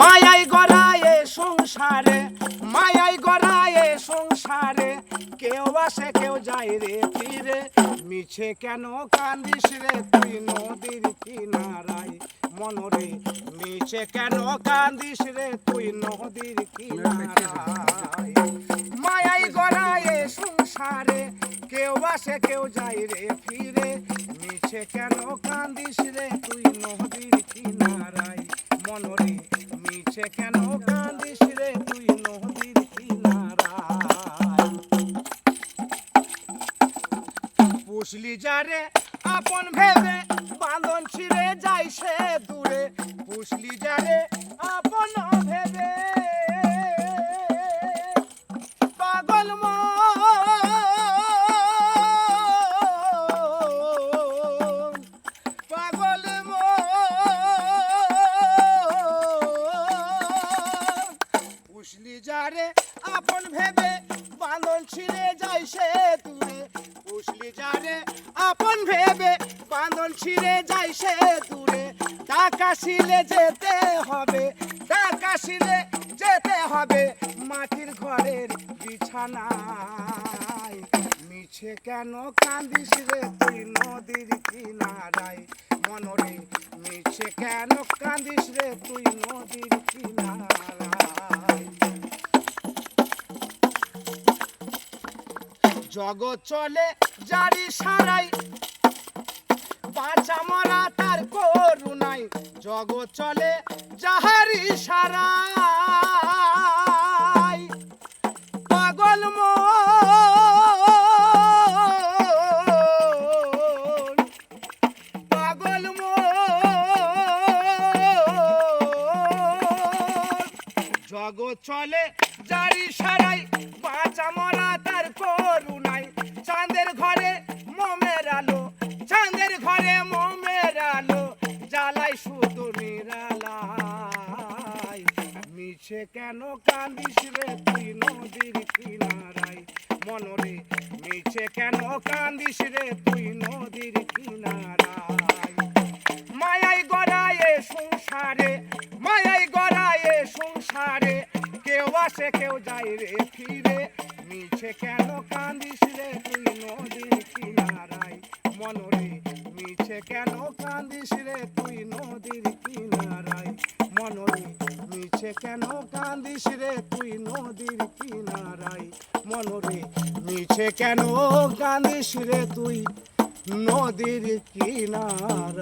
মায়াই গড়ায় সংসারে, মায়াই গড়ায় সংসারে। কেউ আসে, কেউ যায় রে ফিরে মিছে কেন কান্দিস রে তুই নদীর কিনারায়? মনরে মিছে কেন কান্দিস রে তুই নদীর কিনারায়? মায়াই গড়ায় সংসারে, কেউ আসে, কেউ যায় রে ফিরে মিছে কেন কান্দিস রে তুই নদীর মনরে মিছে কেন কান্দিস রে? তুই নদীর কিনারায়। পুষলি যারে আপন ভেবে বাঁধন ছিঁড়ে যাই সে দূরে। পুষলি যারে আপন ভেবে। পাগল মন যারে আপন ভেবে বাঁধন ছিঁড়ে যাই সে দূরে। পুষলি যারে আপন ভেবে বাঁধন ছিঁড়ে যাই সে দূরে। টাকা শিলে যেতে হবে, টাকা শিলে যেতে হবে। মাটির ঘরের বিছানায় মিছে কেন কান্দিস রে তুই নদীর কিনারায়? মনরে মিছে কেন কাঁদিস রে তুই নদীর কিনারায়? জগৎ চলে জারি সারাই। বাঁচা মরা তার করুণাই। জগৎ চলে যাহারি সারাই। জগৎ চলে জারি সারাই, বাঁচা মরা তার করুণাই। চাঁদের ঘরে মোমের আলো, চাঁদের ঘরে মোমের আলো, জ্বালাই শুধু নিরালাই মিছে কেন কান্দিস রে তুই নদীর কিনারায়? মনরে মিছে কেন কান্দিস রে তুই নদীর সংসারে কেউ আসে, কেউ যায় রে ফিরে। মিছে কেন কান্দিস রে তুই নদীর কিনারায়? মনরে মিছে কেন কান্দিস রে তুই নদীর কিনারায়? মনরে মিছে কেন কান্দিস রে তুই নদীর কিনারায়? মনরে মিছে কেন কান্দিস রে তুই নদীর কিনারায়?